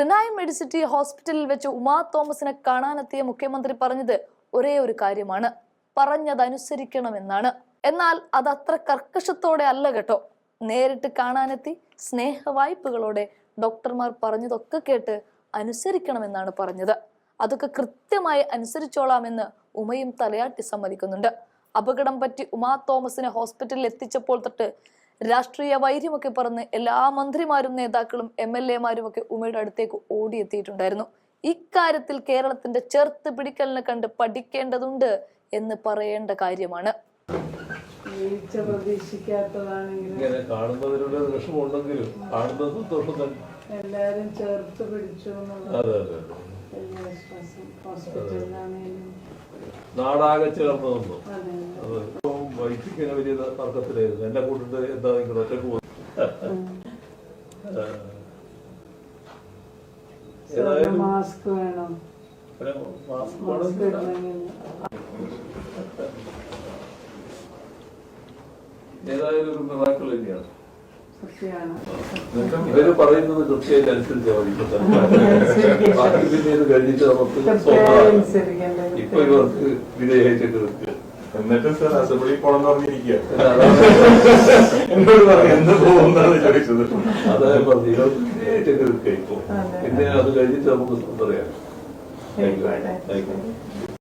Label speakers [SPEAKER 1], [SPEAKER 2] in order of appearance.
[SPEAKER 1] Renai Medicity ഹോസ്പിറ്റലിൽ വെച്ച് ഉമാ തോമസിനെ കാണാനെത്തിയ മുഖ്യമന്ത്രി പറഞ്ഞത് ഒരേ ഒരു കാര്യമാണ്. പറഞ്ഞതനുസരിക്കണമെന്നാണ്. എന്നാൽ അത് അത്ര കർക്കശത്തോടെ അല്ല കേട്ടോ. നേരിട്ട് കാണാനെത്തി സ്നേഹവായ്പകളോടെ ഡോക്ടർമാർ പറഞ്ഞതൊക്കെ കേട്ട് അനുസരിക്കണമെന്നാണ് പറഞ്ഞത്. അതൊക്കെ കൃത്യമായി അനുസരിച്ചോളാമെന്ന് ഉമയും തലയാട്ടി സമ്മതിക്കുന്നുണ്ട്. അപകടം പറ്റി ഉമാ തോമസിനെ ഹോസ്പിറ്റലിൽ എത്തിച്ചപ്പോൾ തൊട്ട് രാഷ്ട്രീയ വൈര്യമൊക്കെ പറഞ്ഞ് എല്ലാ മന്ത്രിമാരും നേതാക്കളും എം എൽ എമാരും ഒക്കെ ഉമയുടെ അടുത്തേക്ക് ഓടിയെത്തിയിട്ടുണ്ടായിരുന്നു. ഇക്കാര്യത്തിൽ കേരളത്തിന്റെ ചേർത്ത് പിടിക്കലിനെ കണ്ട് പഠിക്കേണ്ടതുണ്ട് എന്ന് പറയേണ്ട കാര്യമാണ്.
[SPEAKER 2] പ്രതീക്ഷിക്കാത്തതാണെങ്കിലും
[SPEAKER 3] ഇങ്ങനെ കാണുന്നതിനുള്ള വിഷമമുണ്ടെങ്കിലും കാണുന്നത് സന്തോഷം തന്നെ.
[SPEAKER 2] എല്ലാരും ചേർത്ത് പിടിച്ചു
[SPEAKER 3] അതെ അതെ നാടാകെ ചേർന്ന് നിന്നു വലിയ തർക്കത്തിലായിരുന്നു. എന്നെ കൂട്ടിട്ട് എന്താ നിങ്ങൾ ഒറ്റയ്ക്ക് പോകും ഏതായാലും
[SPEAKER 2] മാസ്ക് വേണം. മാസ്ക്
[SPEAKER 3] ഏതായാലും ഒരു മിറാക്കിൾ തന്നെയാണ്. ഇവർ പറയുന്നത് കൃത്യമായിട്ട് തന്നെ. ബാക്കി പിന്നെ ഇത് കഴിഞ്ഞിട്ട് നമുക്ക്
[SPEAKER 2] അനുസരിക്കേണ്ടത്
[SPEAKER 3] ഇപ്പൊ ഇവർക്ക് വിധേയമായിട്ട് നിൽക്കുക
[SPEAKER 4] എന്നിട്ടും സാർ അസംബ്ലി പോണെന്ന് പറഞ്ഞിരിക്കുക എന്നോട് പറഞ്ഞു എന്ത് പോകുന്നതാണ്? ചോദിച്ചത്.
[SPEAKER 3] അതായത് പറഞ്ഞു വിധേയമായിട്ട് നിൽക്കുക ഇപ്പൊ.
[SPEAKER 2] അതെ.
[SPEAKER 3] പിന്നെ അത് കഴിഞ്ഞിട്ട് നമുക്ക് പറയാം.